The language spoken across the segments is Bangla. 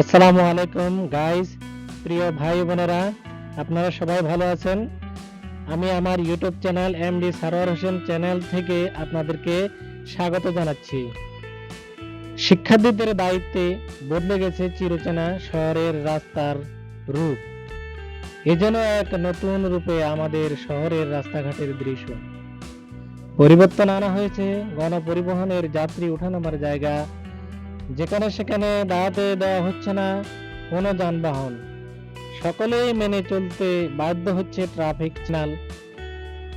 আসসালামু আলাইকুম গাইস প্রিয় ভাই বোনেরা, আপনারা সবাই ভালো আছেন? আমি আমার YouTube channel MD Sarowar Hossain channel থেকে আপনাদেরকে স্বাগত জানাচ্ছি। শিক্ষার্থীদের দায়িত্বে বদলে গেছে চিরচেনা শহরের রাস্তার রূপ। এজন্য এক নতুন রূপে আমাদের শহরের রাস্তাঘাটের দৃশ্য। পরিবর্তন আনা হয়েছে, গণপরিবহনের যাত্রী ওঠানামার জায়গা যেখানে সেখানে দাঁড়াতে দেওয়া হচ্ছে না, কোনো যানবাহন। সকলেই মেনে চলতে বাধ্য হচ্ছে ট্রাফিক সিগন্যাল।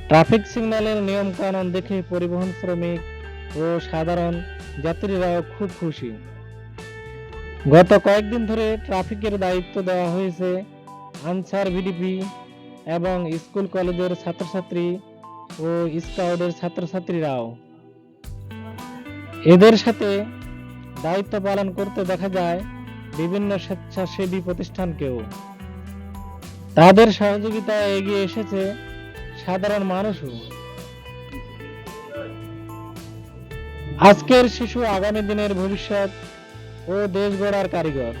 ট্রাফিক সিগন্যালের নিয়ম কানুন দেখে পরিবহন শ্রমিক ও সাধারণ যাত্রীরাও খুব খুশি। গত কয়েকদিন ধরে ট্রাফিকের দায়িত্ব দেওয়া হয়েছে আনসার ভিডিপি এবং স্কুল কলেজের ছাত্রছাত্রী ও স্কাউটের ছাত্রছাত্রীরাও। এদের সাথে দায়িত্ব পালন করতে দেখা যায় বিভিন্ন স্বেচ্ছাসেবী প্রতিষ্ঠানকেও। তাদের সহযোগিতায় এগিয়ে এসেছে সাধারণ মানুষও। আজকের শিশু আগামী দিনের ভবিষ্যৎ ও দেশ গড়ার কারিগর।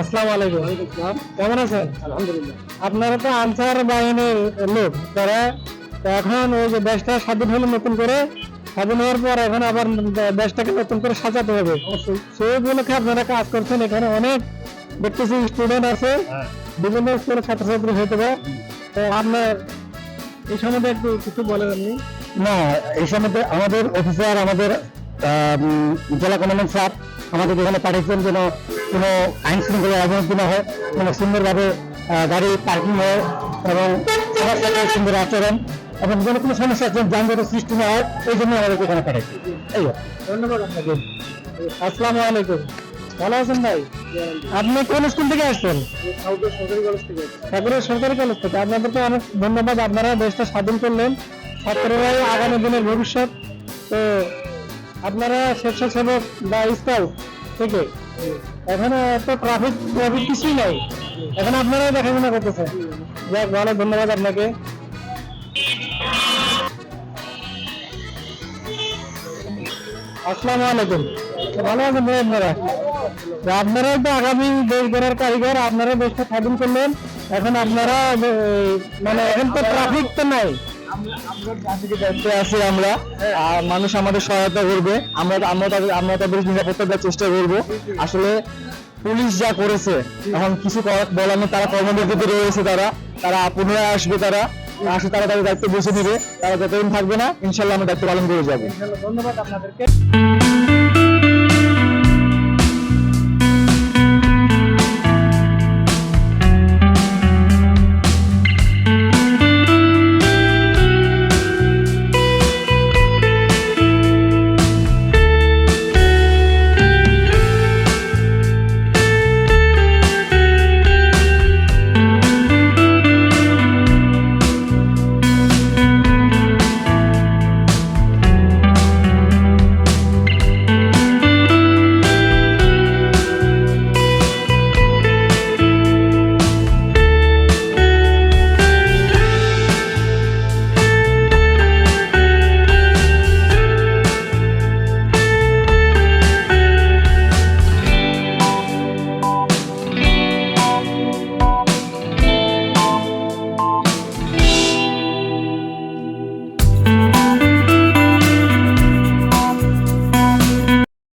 আসসালামু আলাইকুম। কেমন আছেন? আলহামদুলিল্লাহ। আপনারা তো আনসার বাহিনীর লোক তারা তো এখন ওই যে দেশটা স্বাধীন হলো নতুন করে স্বাধীন হওয়ার পর এখন আবার দেশটাকে নতুন করে সাজাতে হবে। সেই উপলক্ষে আপনারা কাজ করছেন এখানে অনেক দেখতেছি স্টুডেন্ট আছে হ্যাঁ। বিভিন্ন স্কুলের ছাত্রছাত্রী হইতে পারে তো আপনার এই সম্বন্ধে একটু কিছু বলেন আপনি। না এই সম্বন্ধে আমাদের অফিসার আমাদের আহ, জেলা কমান্ডান্ট স্যার আমাদের এখানে পাঠিয়েছেন যেন কোনো আইন শৃঙ্খলা অবনতি না হয় কোনো সুন্দরভাবে আহ, গাড়ি পার্কিং হয় এবং সবার সাথে সুন্দর আচরণ। এবং যেন কোনো সমস্যা যানজটের সৃষ্টি না হয় এই জন্য আমাদেরকে এখানে পাঠাইছি। এই ধন্যবাদ আপনাকে। আসসালামু আলাইকুম। ভালো আছেন ভাই? আপনি কোন স্কুল থেকে আসছেন? ঠাকুরের সরকারি কলেজ থেকে আপনাদেরকে অনেক ধন্যবাদ। আপনারা দেশটা স্বাধীন করলেন। ছাত্ররাই আগামী দিনের ভবিষ্যৎ। তো আপনারা স্বেচ্ছাসেবক বা স্কাউট থেকে এখানে তো ট্রাফিক ট্রাফিক কিছুই নাই। এখন আপনারা দেখাশোনা করতেছেন। যাক ভালো ধন্যবাদ আপনাকে। আসসালামু আলাইকুম। ভালো আছেন ভাই আপনারা? তো আপনারাই তো আগামী দেশ গড়ার কারিগর, আপনারা দেশটা স্বাধীন করলেন। এখন আপনারা মানে এখন তো ট্রাফিক তো নাই। আছি আমরা। আর মানুষ আমাদের সহায়তা করবে। আমরা আমরা তাদের আমরা তাদের নিরাপত্তা দেওয়ার চেষ্টা করব। আসলে পুলিশ যা করেছে, এখন কিছু নেই, তারা কর্মবিরতিতে রয়েছে তারা। তারা পুনরায় আসবে তারা। আসে, তারা তাদের দায়িত্ব বুঝে দিবে তারা যতদিন থাকবে না, ইনশাল্লাহ আমরা দায়িত্ব পালন করে যাব। ধন্যবাদ আপনাদেরকে।